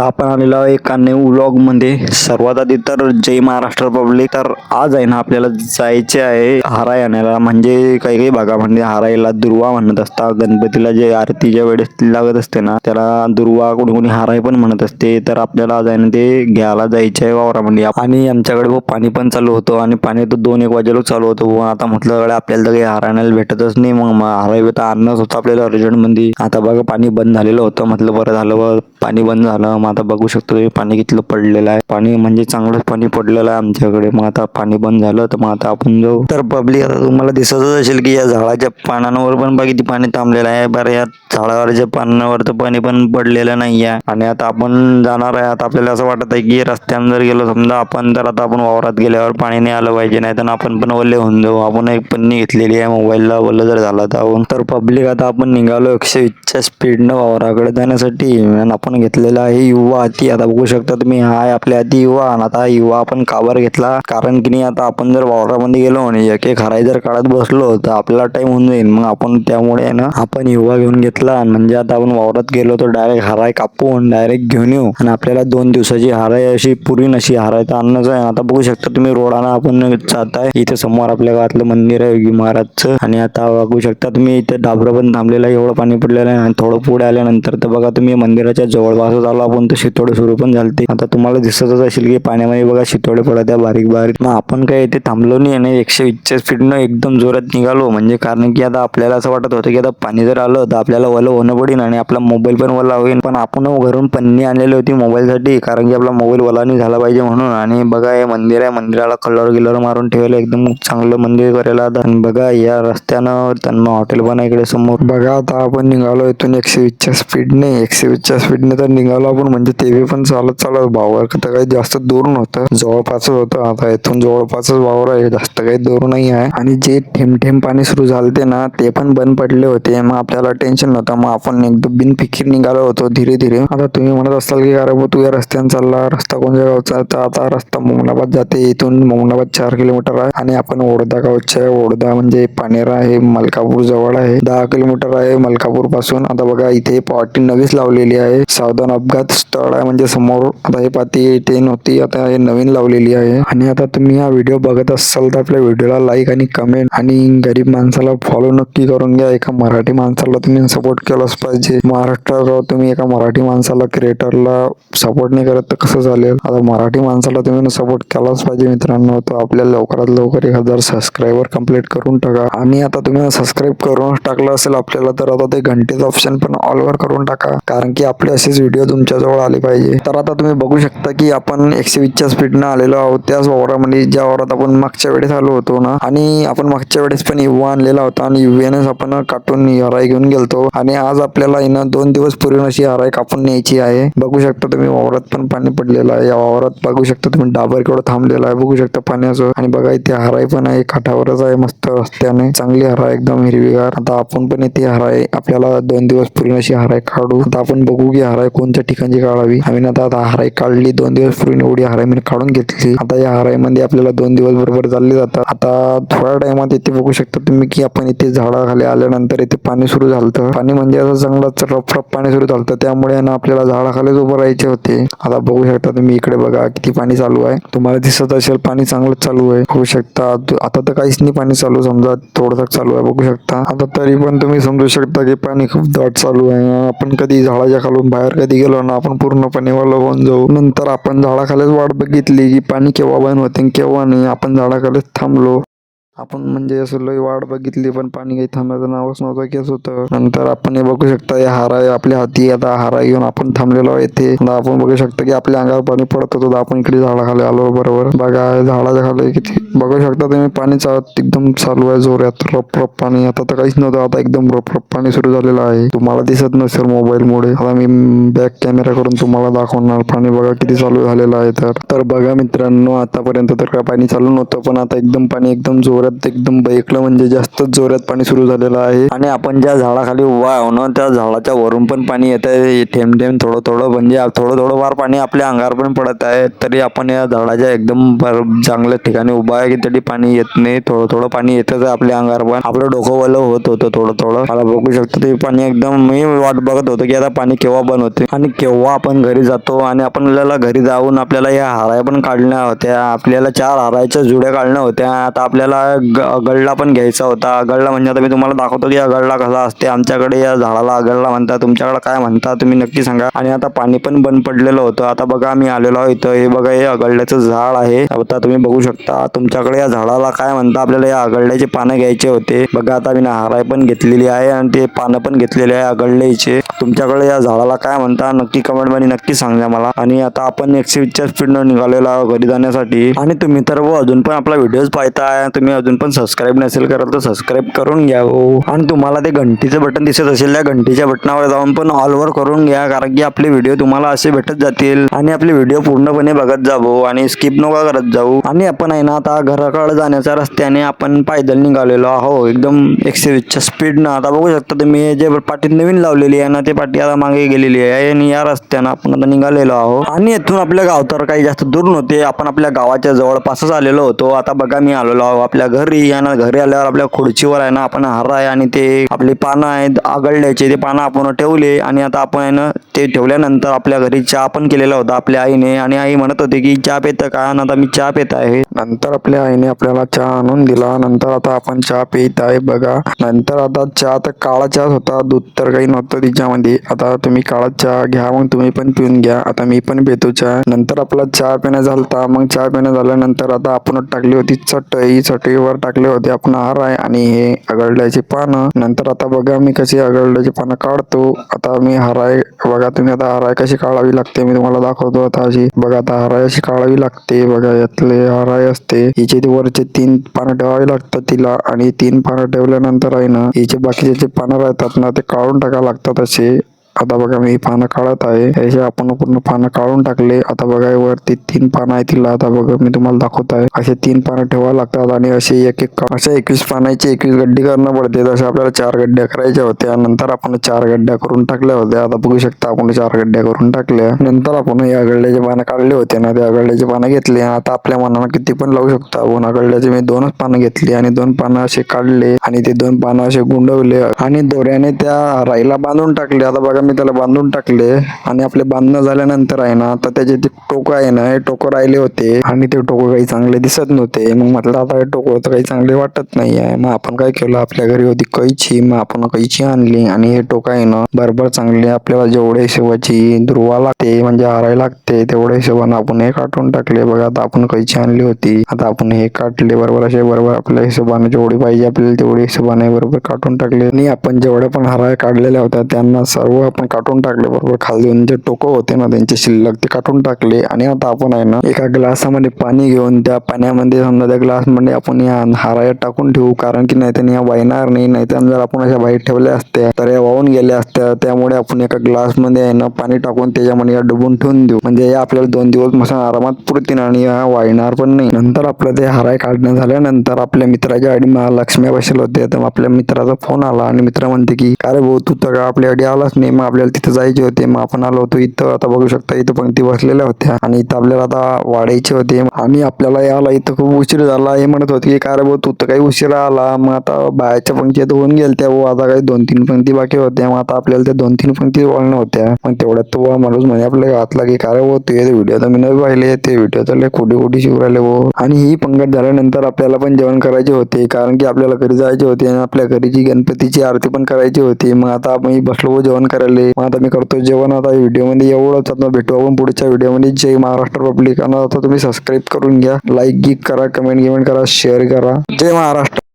आता आपण आलेलो आहे एका न्यू व्लॉगमध्ये. सर्वात आधी तर जय महाराष्ट्र पब्लिक. तर आज आहे ना आपल्याला जायचे आहे हाराय आणायला म्हणजे काही काही भागामध्ये हारायला दुर्वा म्हणत असतात. गणपतीला जे आरतीच्या वेळेस लागत असते ना त्याला दुर्वा कोणी कोणी हाराय पण म्हणत असते. तर आपल्याला आज आहे ना ते घ्यायला जायचे आहे वावरामध्ये. आणि आमच्याकडे भाऊ पाणी पण चालू होतं आणि पाणी तर दोन एक वाजेला चालू होतं हो. आता म्हटलं आपल्याला तर काही हार आणायला भेटतच नाही. मग हाराय तर आणणंच होतं आपल्याला अर्जंटमध्ये आता बघा पाणी बंद झालेलं होतं. म्हटलं बरं झालं पाणी बंद झालं. आता बघू शकतो हे पाणी कितलं पडलेलं आहे. पाणी म्हणजे चांगलंच पाणी पडलेलं आहे आमच्याकडे. मग आता पाणी बंद झालं तर मग आता आपण जाऊ. तर पब्लिक आता तुम्हाला दिसतच असेल की या झाडाच्या पानांवर पण बघा किती पाणी थांबलेलं आहे. बरं या झाडावरच्या पानांवर तर पाणी पण पडलेलं नाही आहे आणि आता आपण जाणार आहे. आता आपल्याला असं वाटत आहे की रस्त्यानं जर गेलो समजा आपण तर आता आपण वावरात गेल्यावर पाणी नाही आलं पाहिजे. नाही तर आपण पण ओले होऊन जाऊ. आपण एक पन्नी घेतलेली आहे मोबाईलला. ओलं जर झालं तर आपण. तर पब्लिक आता आपण निघालो एकशे वीसच्या स्पीडनं वावराकडे जाण्यासाठी. आणि आपण घेतलेला आहे युवा अति आता बघू शकता तुम्ही हा आपल्या हाती युवा आणि आता युवा आपण कावर घेतला. कारण की नाही आता आपण जर वावरामध्ये गेलो आणि एक एक हराई जर काढत बसलो तर आपल्याला टाइम होऊन जाईल. मग आपण त्यामुळे ना आपण युवा घेऊन घेतला. आणि म्हणजे आता आपण वावरात गेलो तर डायरेक्ट हराय कापून डायरेक्ट घेऊन येऊ. आणि आपल्याला दोन दिवसाची हाराय अशी पुरी अशी हाराय तर आणणंच आहे. आता बघू शकता तुम्ही रोडानं आपण जात आहे इथे समोर आपल्या गावातलं मंदिर आहे योगी महाराजचं. आणि आता बघू शकता तुम्ही इथे डाबरं पण थांबलेलं आहे. एवढं पाणी पडलेलं आहे आणि थोडं पुढे आल्यानंतर तर बघा तुम्ही मंदिराच्या जवळपासच आलो आपण. तर शितोडे सुरू पण झालते आता तुम्हाला दिसतच असेल की पाण्यामध्ये बघा शितोडे पडत आहे बारीक बारीक. मग आपण काय इथे थांबलो नाही आणि एकशे वीसच्या स्पीडनं एकदम जोरात निघालो. म्हणजे कारण की आता आपल्याला असं वाटत होतं की आता पाणी जर आलं तर आपल्याला वलं होणं पडेल आणि आपला मोबाईल पण वला होईल पण आपण घरून पन्नी आणलेली होती मोबाईलसाठी कारण की आपला मोबाईल वला नाही झाला पाहिजे म्हणून. आणि बघा हे मंदिर आहे मंदिराला कलर गिलर मारून ठेवलं एकदम चांगलं मंदिर करायला आता. आणि बघा या रस्त्यानं त्यांना हॉटेल पण आहे इकडे समोर. बघा आता आपण निघालो इथून एकशे वीसच्या स्पीडने एकशे वीसच्या स्पीडने तर निघालो आपण म्हणजे ते पण चालत चालत भावर तर काही जास्त दूर नव्हतं. जवळपासच होतं. आता इथून जवळपासच वावर आहे. जास्त काही दूर नाही आहे. आणि जे थेंब थेंब पाणी सुरू झालते ना ते पण बंद पडले होते. मग आपल्याला टेन्शन नव्हतं. मग आपण एकदम बिनफिकीर निघालो होतो धीरे धीरे. आता तुम्ही म्हणत असाल की अरे तू या रस्त्याने चालला. रस्ता कोणत्या गावचा तर आता रस्ता मोमनाबाद जाते. इथून मोमनाबाद चार किलोमीटर आहे. आणि आपण ओडदा गावच्या ओडदा म्हणजे पानेरा आहे. मलकापूर जवळ आहे. दहा किलोमीटर आहे मलकापूरपासून आता बघा इथे पार्टी नवीच लावलेली आहे. सावधान अपघात स्थळ आहे. म्हणजे समोर आता हे पाती इथे नव्हती आता हे नवीन लावलेली आहे. आणि आता तुम्ही हा व्हिडिओ बघत असाल तर आपल्या व्हिडिओला लाईक आणि कमेंट आणि गरीब माणसाला फॉलो नक्की करून घ्या. एका मराठी माणसाला तुम्ही सपोर्ट केलाच पाहिजे. महाराष्ट्रात तुम्ही एका मराठी माणसाला क्रिएटरला सपोर्ट नाही करत तर कसं चालेल? आता मराठी माणसाला तुम्ही सपोर्ट केलाच पाहिजे मित्रांनो. तर आपल्याला लवकरात लवकर एक हजार सबस्क्रायबर कंप्लीट करून टाका. आणि आता तुम्ही सबस्क्राईब करून टाकलं असेल आपल्याला तर आता ते घंटेचं ऑप्शन पण ऑलवर करून टाका. कारण की आपले असेच व्हिडिओ तुमच्याजवळ आले पाहिजे. तर आता तुम्ही बघू शकता की आपण एकशे वीसच्या स्पीडनं आलेलो आहोत. त्याच वावरामध्ये ज्या वावरात आपण मागच्या वेळेस आलो होतो ना आणि आपण मागच्या वेळेस पण युवा आणलेला होता आणि युव्यानेच आपण काटून हराय घेऊन गेलतो. आणि आज आपल्याला ना दोन दिवस पूर्वी अशी हराय कापून न्यायची आहे. बघू शकता तुम्ही वावरात पण पाणी पडलेलं आहे. या वावरात बघू शकता तुम्ही डाबर केवढं थांबलेलं आहे. बघू शकता पाण्याचं. आणि बघा इथे हराय पण आहे. काठावरच आहे मस्त रस्त्याने. चांगली हराय एकदम हिरवीगार. आता आपण पण इथे हराय आपल्याला दोन दिवस पूर्वी अशी हराय काढू. आता आपण बघू की हराय कोणत्या ठिकाणी काढावी आम्ही आता हराई काढली. दोन दिवस पूर्ण एवढी हराई मी काढून घेतली. आता या हराईमध्ये आपल्याला दोन दिवस बरोबर चालले जातात. आता थोड्या टायमात इथे बघू शकता तुम्ही की आपण इथे झाडाखाली आल्यानंतर इथे पाणी सुरू झालं पाणी म्हणजे असं चांगलं रफ रफ पाणी सुरू झालं त्यामुळे ना आपल्याला झाडाखालीच उभं राहायचे होते. आता बघू शकता तुम्ही इकडे बघा किती पाणी चालू आहे. तुम्हाला दिसत असेल पाणी चांगलंच चालू आहे. बघू शकता. आता तर काहीच नाही पाणी चालू. समजा थोडंसं चालू आहे. बघू शकता. आता तरी पण तुम्ही समजू शकता की पाणी खूप दाट चालू आहे. आपण कधी झाडाच्या खालून बाहेर कधी गेलो ना आपण पूर्णपणे वाला होऊन जाऊ. नंतर आपण झाडाखालीच वाट बघितली की पाणी केव्हा बंद होते केव्हा नाही. आपण झाडाखालीच थांबलो. आपण म्हणजे असं लई वाट बघितली पण पाणी काही थांबायचं नावच नव्हतं केस होतं. नंतर आपण हे बघू शकता हे हारा आहे आपल्या हाती आता हारा घेऊन आपण थांबलेलो येथे आपण बघू शकता की आपल्या अंगावर पाणी पडत होतं आपण इकडे झाडाखाली आलो बरोबर. बघा झाडाच्या खाली किती. बघू शकता तुम्ही पाणी एकदम चालू आहे जोरात. रप रप पाणी. आता तर काहीच नव्हतं आता एकदम रप रप पाणी सुरू झालेलं आहे. तुम्हाला दिसत नसेल मोबाईल मुळे आता मी बॅक कॅमेरा करून तुम्हाला दाखवणार. पाणी बघा किती चालू झालेलं आहे तर. तर बघा मित्रांनो आतापर्यंत तर काय पाणी चालू नव्हतं पण आता एकदम पाणी एकदम जोरात जोरात एकदम बैकलं म्हणजे जास्त जोरात पाणी सुरू झालेलं आहे. आणि आपण ज्या झाडाखाली उभा आहो ना त्या झाडाच्या वरून पण पाणी येत आहे. थेंब थेंब थोडं थोडं म्हणजे थोडं थोडं वार पाणी आपल्या अंगावर पण पडत आहे. तरी आपण या झाडाच्या एकदम चांगल्या ठिकाणी उभा आहे की तरी पाणी येत नाही. थोडं थोडं पाणी येतच आहे आपल्या अंगावर पण. आपलं डोकं वलं होत होतं थोडं थोडं मला बघू शकतो ते पाणी एकदम मी वाट बघत होतो की आता पाणी केव्हा बंद होते आणि केव्हा आपण घरी जातो आणि आपण आपल्याला घरी जाऊन आपल्याला या हाराया पण काढण्या होत्या. आपल्याला चार हाराच्या जुड्या काढण्या होत्या. आता आपल्याला ग- गळला पण घ्यायचा होता. गळला म्हणजे आता मी तुम्हाला दाखवतो की गळला कसा असते. आमच्याकडे या झाडाला अगळला म्हणतात. तुमच्याकडे काय म्हणता तुम्ही नक्की सांगा. आणि आता पाणी पण बंद पडलेलं होतं. आता बघा मी आलेलो आहे इथं. हे बघा हे अगळल्याचं झाड आहे. आता तुम्ही बघू शकता. तुमच्याकडे या झाडाला काय म्हणता? आपल्याला या अगळल्याचे पानं घ्यायचे होते. बघा आता मी हाराय पण घेतलेली आहे आणि ते पानं पण घेतलेले आहे अगळल्याचे तुमच्याकडे या झाडाला काय म्हणता? नक्की कमेंटमध्ये नक्की सांगा मला. आणि आता आपण एकशे वीसच्या स्पीडनं निघालेलो आहोत घरी जाण्यासाठी. आणि तुम्ही तर व अजून पण आपला व्हिडिओज पाहताय. तुम्ही अजून पण सबस्क्राईब नसेल करत तर सबस्क्राईब करून घ्या हो. आणि तुम्हाला ते घंटीचं बटन दिसत असेल त्या घंटीच्या बटनावर जाऊन पण ऑलवर करून घ्या कारण की आपले व्हिडिओ तुम्हाला असे भेटत जातील. आणि आपले व्हिडिओ पूर्णपणे बघत जावो हो आणि स्किप नका करत जाऊ. आणि आपण आहे ना आता घराकडे जाण्याच्या रस्त्याने आपण पायदल निघालेलो आहो. एकदम एकशे वीसच्या स्पीडनं आता बघू शकता तुम्ही जे पाठी नवीन लावलेली आहे ना ते पाठी आता मागे गेलेली आहे. आणि या रस्त्यानं आपण आता निघालेलो आहो. आणि येथून आपलं गाव तर काही जास्त दूर नव्हते. आपण आपल्या गावाच्या जवळपासच आलेलो होतो. आता बघा मी आलेलो आहो आपल्या घरी आणि घरी आल्यावर आपल्या खुर्चीवर आहे ना आपण हार आहे आणि ते आपली पानं आहेत आगळल्याचे ते पानं आपण ठेवले आणि आता आपण आहे ना ते ठेवल्यानंतर आपल्या घरी चहा पण केलेला होता आपल्या आईने आणि आई म्हणत होती की चहा पेत का? आणि आता मी चहा पेत आहे. नंतर आपल्या आईने आपल्याला चहा आणून दिला. नंतर आता आपण चहा पित आहे बघा. नंतर आता चहा तर काळा चहाच होता दूध तर काही नव्हतं तिच्यामध्ये. आता तुम्ही काळा चहा घ्या मग तुम्ही पण पिऊन घ्या. आता मी पण पितो चहा. नंतर आपला चहा पिण्या झालता मग चहा पिण्या झाल्यानंतर आता आपण टाकली होती चटई. चटई वर टाकले होते आपण हार आहे आणि हे अगळल्याची पानं. नंतर आता बघा मी कशी अगळल्याची पानं काढतो. आता मी हराय बघा तुम्ही आता हराय कशी काढावी लागते मी तुम्हाला दाखवतो आता अशी. बघा आता हराय अशी काढावी लागते. बघा यातले हराय असते. हिचे ते वरचे तीन पानं ठेवावी लागतात तिला आणि तीन पानं ठेवल्यानंतर आहे ना हिचे बाकीचे जे पानं राहतात ना ते काढून टाकावं लागतात असे. आता बघा मी पानं काढत आहे. त्याचे आपण पूर्ण पानं काढून टाकले आता बघा वरती तीन पानं आहे तिला. आता बघा मी तुम्हाला दाखवत आहे. असे तीन पानं ठेवावं लागतात आणि असे एक एक अशा एकवीस पानाची एकवीस गड्डी करणं पडते. तसे आपल्याला चार गड्ड्या करायच्या होत्या नंतर आपण चार गड्ड्या करून टाकल्या होत्या. आता बघू शकता आपण चार गड्ड्या करून टाकल्या. नंतर आपण या गड्ड्याचे पानं काढले होते ना त्या गड्ड्याचे पानं घेतले. आता आपल्या मनाला किती पण लावू शकतो. आपण गड्ड्याचे मी दोनच पानं घेतली आणि दोन पानं असे काढले आणि ते दोन पानं असे गुंडवले आणि दोऱ्याने त्या राईला बांधून टाकले. आता बघा मी त्याला बांधून टाकले आणि आपले बांधणं झाल्यानंतर आहे ना तर त्याचे ते टोकं आहे ना हे टोकं राहिले होते. आणि ते टोकं काही चांगले दिसत नव्हते. मग म्हटलं आता हे टोकं तर काही चांगले वाटत नाही आहे मग आपण काय केलं? आपल्या घरी होती कैची. मग आपण कैची आणली आणि हे टोकं आहे ना बरोबर चांगले. आपल्याला जेवढे हिशोबाची दुर्वा लागते म्हणजे हाराय लागते तेवढ्या हिशोबाने आपण हे काटून टाकले. बघा आता आपण कैची आणली होती. आता आपण हे काटले बरोबर? असे बरोबर आपल्या हिशोबाने जेवढी पाहिजे आपल्याला तेवढी हिशोबाने बरोबर काटून टाकले. आणि आपण जेवढ्या पण हाराय काढलेल्या होत्या त्यांना सर्व आपण काढून टाकले बरोबर? खालून जे टोकं होते ना त्यांचे शिल्लक ते काढून टाकले. आणि आता आपण आहे ना एका ग्लासामध्ये पाणी घेऊन त्या पाण्यामध्ये समजा त्या ग्लासमध्ये आपण या हाराया टाकून ठेवू. कारण की नाही त्यांनी या वाहिणार नाही नाहीतर जर आपण अशा बाहेर ठेवल्या असत्या तर या वाहून गेल्या असत्या. त्यामुळे आपण एका ग्लासमध्ये आहे ना पाणी टाकून त्याच्यामध्ये या डुबून ठेवून देऊ. म्हणजे या आपल्याला दोन दिवस मस्त आरामात पुरतील आणि या वाळणार पण नाही. नंतर आपलं ते हाराय काढणं झाल्यानंतर आपल्या मित्राच्या आडी महालक्ष्मी बसले होते तर आपल्या मित्राचा फोन आला आणि मित्र म्हणते की अरे भाऊ तू तर आपल्या आडी आलाच नाही? मग आपल्याला तिथे जायचे होते. मग आपण आलो होतो इथं. आता बघू शकता इथं पंक्ती बसलेल्या होत्या. आणि इथं आपल्याला आता वाढायचे होते. आणि आपल्याला याला इथं खूप उशीर झाला. हे म्हणत होते की काय रे भाऊ तू तर काही उशिरा आला. मग आता बाहेरच्या पंक्ती आता होऊन गेल त्या हो, आता काही दोन तीन पंक्ती बाकी होत्या. मग आता आपल्याला त्या दोन तीन पंक्ती वळणं होत्या. मग तेवढ्यात तो माणूस म्हणजे आपल्या गावातला की काय रे ते व्हिडिओ तर मी नाही पाहिले. ते व्हिडिओ तर कुठे खोटी खोटी शिव राहिले भाऊ. आणि ही पंगत झाल्यानंतर आपल्याला पण जेवण करायचे होते. कारण की आपल्याला घरी जायचे होते आणि आपल्या घरीची गणपतीची आरती पण करायची होती. मग आता आपण बसलो जेवण करायला. मग आता मी करतो जेवण. आता व्हिडिओमध्ये एवढंच आता भेटू आपण पुढच्या व्हिडिओमध्ये. जय महाराष्ट्र पब्लिक. आणि आता तुम्ही सबस्क्राईब करून घ्या. लाईक गिक करा. कमेंट गिमेंट करा. शेअर करा. जय महाराष्ट्र.